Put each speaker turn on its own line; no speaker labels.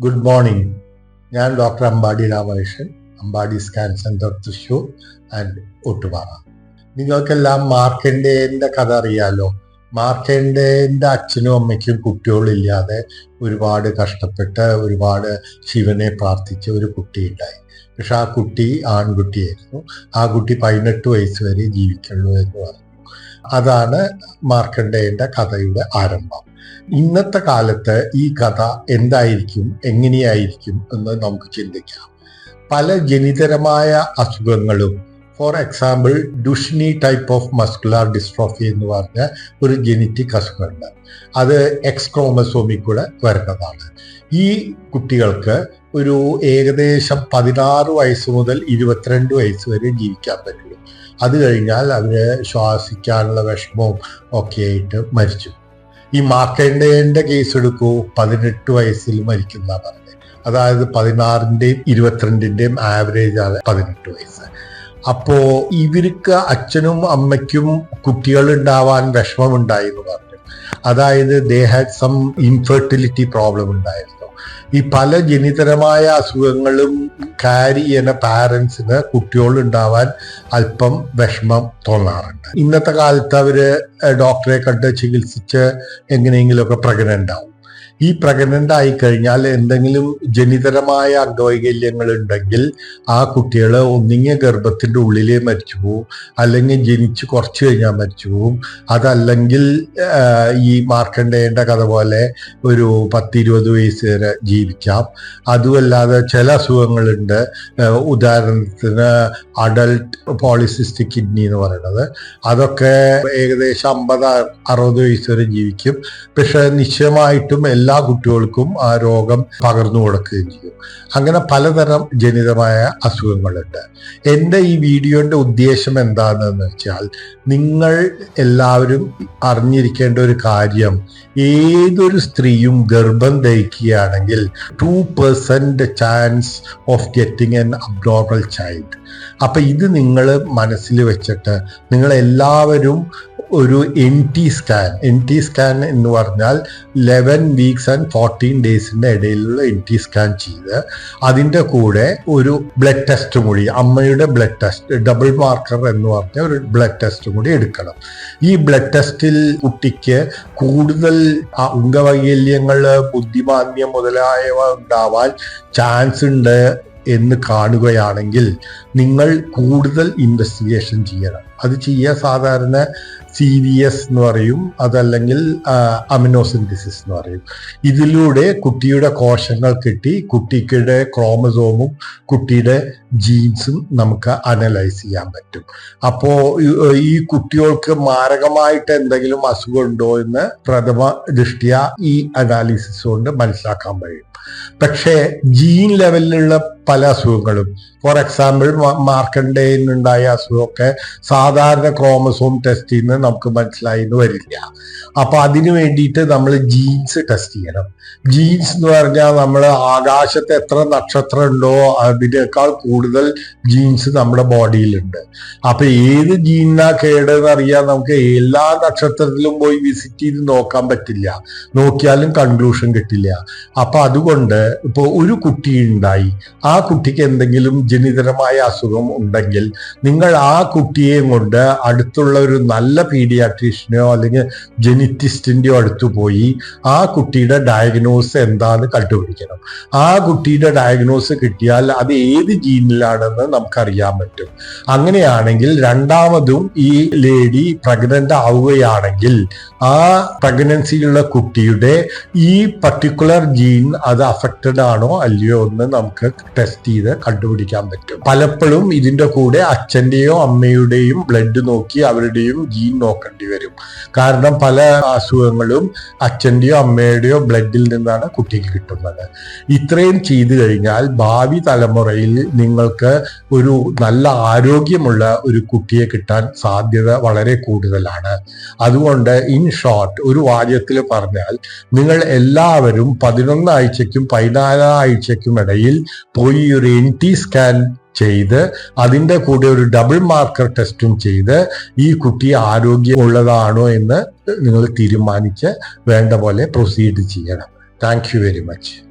Good morning ഞാൻ doctor Ambadi Ramakrishnan Ambadi scan centre Thrissur and Ottupara നിങ്ങൾക്കെല്ലാം മാർക്കണ്ടേന്റെ കഥ അറിയാലോ? മാർക്കണ്ടേയന്റെ അച്ഛനും അമ്മയ്ക്കും കുട്ടികളില്ലാതെ ഒരുപാട് കഷ്ടപ്പെട്ട് ഒരുപാട് ശിവനെ പ്രാർത്ഥിച്ച ഒരു കുട്ടി ഉണ്ടായി. പക്ഷെ ആ കുട്ടി ആൺകുട്ടിയായിരുന്നു. ആ കുട്ടി പതിനെട്ട് വയസ്സ് വരെ ജീവിക്കുള്ളൂ എന്ന് പറഞ്ഞു. അതാണ് മാർക്കണ്ഡേയന്റെ കഥയുടെ ആരംഭം. ഇന്നത്തെ കാലത്ത് ഈ കഥ എന്തായിരിക്കും എങ്ങനെയായിരിക്കും എന്ന് നമുക്ക് ചിന്തിക്കാം. പല ജനിതരമായ അസുഖങ്ങളും for example Duchenne type of muscular dystrophy എന്ന് പറഞ്ഞ ഒരു ജനറ്റിക് അസുഖമുണ്ട്. അത് എക്സ് ക്രോമസോമിൽ വരുന്നതാണ്. ഈ കുട്ടികൾക്ക് ഒരു ഏകദേശം പതിനാറ് വയസ്സ് മുതൽ ഇരുപത്തിരണ്ട് വയസ്സ് വരെ ജീവിക്കാൻ പറ്റുള്ളൂ. അത് കഴിഞ്ഞാൽ അവർ ശ്വാസിക്കാനുള്ള വിഷമവും ഒക്കെ ആയിട്ട് മരിച്ചു. ഈ മാർക്കണ്ടേയന്റെ കേസ് എടുക്കൂ പതിനെട്ട് വയസ്സിൽ മരിക്കുന്ന പറഞ്ഞത് അതായത് പതിനാറിന്റെയും ഇരുപത്തിരണ്ടിന്റെയും ആവറേജ് ആണ് പതിനെട്ട് വയസ്സ്. അപ്പോ ഇവർക്ക് അച്ഛനും അമ്മയ്ക്കും കുട്ടികൾ ഉണ്ടാവാൻ വിഷമമുണ്ടായി എന്ന് പറഞ്ഞു. അതായത് they had some infertility problem ഉണ്ടായിരുന്നു. ഈ പല ജനിതരമായ അസുഖങ്ങളും കാരി ചെയ്യുന്ന പാരൻസിന് കുട്ടികൾ ഉണ്ടാവാൻ അല്പം വിഷമം തോന്നാറുണ്ട്. ഇന്നത്തെ കാലത്ത് അവർ ഡോക്ടറെ കണ്ട് ചികിത്സിച്ച് എങ്ങനെയെങ്കിലുമൊക്കെ പ്രകടനം ആവും. ഈ പ്രഗ്നന്റ് ആയി കഴിഞ്ഞാൽ എന്തെങ്കിലും ജനിതരമായ അംഗവൈകല്യങ്ങൾ ഉണ്ടെങ്കിൽ ആ കുട്ടികൾ ഒന്നിങ്ങിയ ഗർഭത്തിന്റെ ഉള്ളിലേ മരിച്ചു പോവും. അല്ലെങ്കിൽ ജനിച്ച് കുറച്ച് കഴിഞ്ഞാൽ മരിച്ചു പോവും. അതല്ലെങ്കിൽ ഈ മാർക്കണ്ടേയന്റെ കഥ പോലെ ഒരു പത്തിരുപത് വയസ്സ് വരെ ജീവിക്കാം. അതുമല്ലാതെ ചില അസുഖങ്ങളുണ്ട്. ഉദാഹരണത്തിന് അഡൾട്ട് പോളിസിസ്റ്റിക് കിഡ്നി എന്ന് പറയുന്നത്. അതൊക്കെ ഏകദേശം അമ്പത് അറുപത് വയസ്സ് വരെ ജീവിക്കും. പക്ഷെ നിശ്ചയമായിട്ടും എല്ലാ കുട്ടികൾക്കും ആ രോഗം പകർന്നു കൊടുക്കുകയും ചെയ്യും. അങ്ങനെ പലതരം ജനിതമായ അസുഖങ്ങളുണ്ട്. എന്റെ ഈ വീഡിയോന്റെ ഉദ്ദേശം എന്താണെന്ന് വെച്ചാൽ നിങ്ങൾ എല്ലാവരും അറിഞ്ഞിരിക്കേണ്ട ഒരു കാര്യം ഏതൊരു സ്ത്രീയും ഗർഭം ധരിക്കുകയാണെങ്കിൽ two percent chance of getting an abnormal child. അപ്പം ഇത് നിങ്ങൾ മനസ്സിൽ വെച്ചിട്ട് നിങ്ങൾ എല്ലാവരും ഒരു N T scan N T scan എന്ന് പറഞ്ഞാൽ ലെവൻ വീക്സ് ആൻഡ് ഫോർട്ടീൻ ഡേയ്സിന്റെ ഇടയിലുള്ള എൻ ടി സ്കാൻ ചെയ്ത് അതിന്റെ കൂടെ ഒരു ബ്ലഡ് ടെസ്റ്റ് കൂടി അമ്മയുടെ ബ്ലഡ് ടെസ്റ്റ് ഡബിൾ മാർക്കർ എന്ന് പറഞ്ഞ ഒരു ബ്ലഡ് ടെസ്റ്റ് കൂടി എടുക്കണം. ഈ ബ്ലഡ് ടെസ്റ്റിൽ കുട്ടിക്ക് കൂടുതൽ അംഗവൈകല്യങ്ങൾ ബുദ്ധിമാന്യം മുതലായവ ഉണ്ടാവാൻ ചാൻസ് ഉണ്ട്. എന്ന് കാണുകയാണെങ്കിൽ നിങ്ങൾ കൂടുതൽ ഇൻവെസ്റ്റിഗേഷൻ ചെയ്യണം. അത് ചെയ്യുക സാധാരണ സി വി എസ് എന്ന് പറയും അതല്ലെങ്കിൽ അമിനോസിന്തസിസ് എന്ന് പറയും. ഇതിലൂടെ കുട്ടിയുടെ കോശങ്ങൾ കിട്ടി കുട്ടിയുടെ ക്രോമസോമും കുട്ടിയുടെ ജീൻസും നമുക്ക് അനലൈസ് ചെയ്യാൻ പറ്റും. അപ്പോ ഈ കുട്ടികൾക്ക് മാരകമായിട്ട് എന്തെങ്കിലും അസുഖം ഉണ്ടോ എന്ന് പ്രഥമ ദൃഷ്ടിയ ഈ അനാലിസിസ് കൊണ്ട് മനസ്സിലാക്കാൻ കഴിയും. പക്ഷേ ജീൻ ലെവലിലുള്ള പല അസുഖങ്ങളും. ഫോർ എക്സാമ്പിൾ മാർക്കണ്ടേനുണ്ടായ അസുഖമൊക്കെ സാധാരണ ക്രോമസോം ടെസ്റ്റിൽ നിന്ന് നമുക്ക് മനസ്സിലായി എന്ന് വരില്ല. അപ്പൊ അതിനു വേണ്ടിയിട്ട് നമ്മൾ ജീൻസ് ടെസ്റ്റ് ചെയ്യണം. ജീൻസ് എന്ന് പറഞ്ഞാൽ നമ്മൾ ആകാശത്ത് എത്ര നക്ഷത്രം ഉണ്ടോ അതിനേക്കാൾ കൂടുതൽ ജീൻസ് നമ്മുടെ ബോഡിയിലുണ്ട് അപ്പൊ ഏത് ജീനാ കേടെന്ന് അറിയാൻ നമുക്ക് എല്ലാ നക്ഷത്രത്തിലും പോയി വിസിറ്റ് ചെയ്ത് നോക്കാൻ പറ്റില്ല. നോക്കിയാലും കൺക്ലൂഷൻ കിട്ടില്ല. അപ്പൊ അതുകൊണ്ട് ഇപ്പൊ ഒരു കുട്ടി ഉണ്ടായി. ആ കുട്ടിക്ക് എന്തെങ്കിലും ജനിതരമായ അസുഖം ഉണ്ടെങ്കിൽ നിങ്ങൾ ആ കുട്ടിയെയും കൊണ്ട് അടുത്തുള്ള ഒരു നല്ല പീഡിയാട്രീഷ്യനോ അല്ലെങ്കിൽ ജെനിറ്റിസ്റ്റിന്റെയോ അടുത്ത് പോയി ആ കുട്ടിയുടെ ഡയഗ്നോസ് എന്താന്ന് കണ്ടുപിടിക്കണം. ആ കുട്ടിയുടെ ഡയഗ്നോസ് കിട്ടിയാൽ അത് ഏത് ജീനിലാണെന്ന് നമുക്കറിയാൻ പറ്റും. അങ്ങനെയാണെങ്കിൽ രണ്ടാമതും ഈ ലേഡി പ്രഗ്നന്റ് ആവുകയാണെങ്കിൽ ആ പ്രഗ്നൻസിയിലുള്ള കുട്ടിയുടെ ഈ പർട്ടിക്കുലർ ജീൻ അത് അഫക്റ്റഡ് ആണോ അല്ലയോ എന്ന് നമുക്ക് ടെസ്റ്റ് ചെയ്ത് കണ്ടുപിടിക്കാൻ പറ്റും. പലപ്പോഴും ഇതിന്റെ കൂടെ അച്ഛന്റെയോ അമ്മയുടെയും ബ്ലഡ് നോക്കി അവരുടെയും ജീൻ നോക്കേണ്ടി വരും. കാരണം പല അസുഖങ്ങളും അച്ഛന്റെയോ അമ്മയുടെയോ ബ്ലഡിൽ നിന്നാണ് കുട്ടിക്ക് കിട്ടുന്നത്. ഇത്രയും ചെയ്തു കഴിഞ്ഞാൽ ഭാവി തലമുറയിൽ നിങ്ങൾക്ക് ഒരു നല്ല ആരോഗ്യമുള്ള ഒരു കുട്ടിയെ കിട്ടാൻ സാധ്യത വളരെ കൂടുതലാണ്. അതുകൊണ്ട് ഇൻ ഷോർട്ട് ഒരു വാചകത്തിൽ പറഞ്ഞാൽ നിങ്ങൾ എല്ലാവരും പതിനൊന്ന് ആഴ്ചയ്ക്കും ഇടയിൽ പോയി ഒരു എൻ ടി സ്കാൻ ചെയ്ത് അതിന്റെ കൂടെ ഒരു ഡബിൾ മാർക്കർ ടെസ്റ്റും ചെയ്ത് ഈ കുട്ടി ആരോഗ്യമുള്ളതാണോ എന്ന് നിങ്ങൾ തീരുമാനിച്ച് വേണ്ട പോലെ പ്രൊസീഡ് ചെയ്യണം. Thank very much